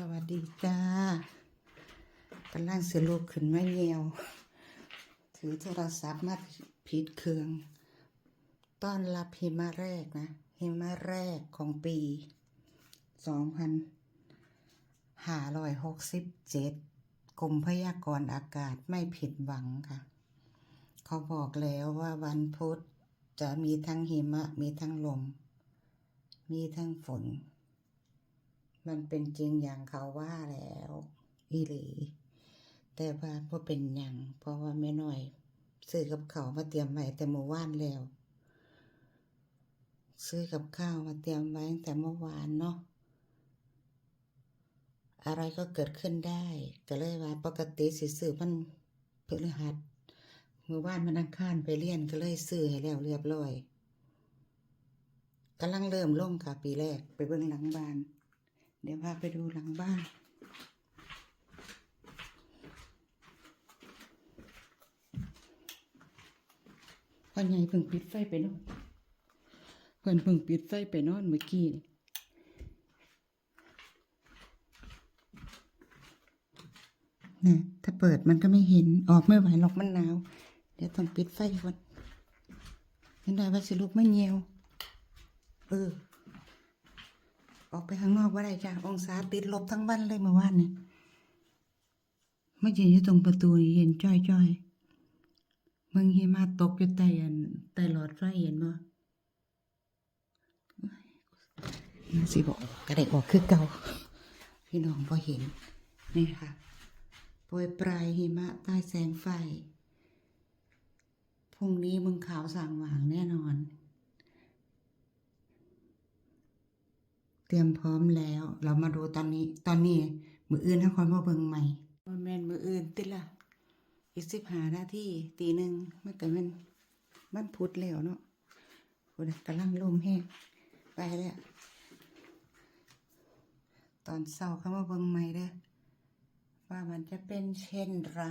สวัสดีจ้ากำลังเสียลูกขึ้นมาเงียว ถือโทรศัพท์มาผิดเครื่องต้อนรับหิมะแรกนะหิมะแรกของปีสองพันห้าร้อยหกสิบเจ็ดกรมพยากรณ์อากาศไม่ผิดหวังค่ะ เขาบอกแล้วว่าวันพุธจะมีทั้งหิมะ มีทั้งลม มีทั้งฝน มันเป็นจริงอย่างเขาว่าแล้วอีหลี แต่ว่าพอเป็นอย่างเพราะว่าไม่น้อยซื้อกับเขามาเตรียมไว้แต่เมื่อวานแล้ว ซื้อกับข้าวมาเตรียมไว้ตั้งแต่เมื่อวานเนาะอะไรก็เกิดขึ้นได้ก็เลยว่าปกติสิซื้อมันพฤหัสเมื่อวานมันอังคารไปเรียนก็เลยซื้อให้แล้วเรียบร้อยกำลังเริ่มล่มค่ะปีแรกไปเบิ่งหลังบ้าน เดี๋ยวพาไปดูหลังบ้านพ่อใหญ่เพิ่งปิดไฟไปนอนเพิ่นเพิ่งปิดไฟไปนอนเมื่อกี้นี่นี่ถ้าเปิดมันก็ไม่เห็นออกไม่ไหวหรอกมันหนาว เดี๋ยวต้องปิดไฟก่อนเห็นได้ว่าสิลูกไม่เงียว เออ ออกไปข้างนอกว่าได้จ้ะองศาติดลบทั้งวันเลยเมื่อวานเนี่ยไม่ยืนอยู่ตรงประตูนี่เย็นจ้อยจ้อยๆมึงหิมะตกอยู่ใต้อันใต้หลอดไฟเห็นบ่าสิบอกกระเดกออกคือเก่าพี่น้องพอเห็นนี่ค่ะโปรยปลายหิมะใต้แสงไฟพรุ่งนี้มึงขาวสางหว่างแน่นอน เตรียมพร้อมแล้ว เรามาดูตอนนี้ ตอนนี้ มืออื่นถ้าคนมาเบิงใหม่ว่าแมนมืออื่นติดละอีกสิบหานาทีตีหนึ่งมันก็แมันมันพุดแล้วเนาะโอ้ยกำลังลมแห้งไปแล้วตอนเศร้าเข้ามาเบิงใหม่เด้อว่ามันจะเป็นเช่นไร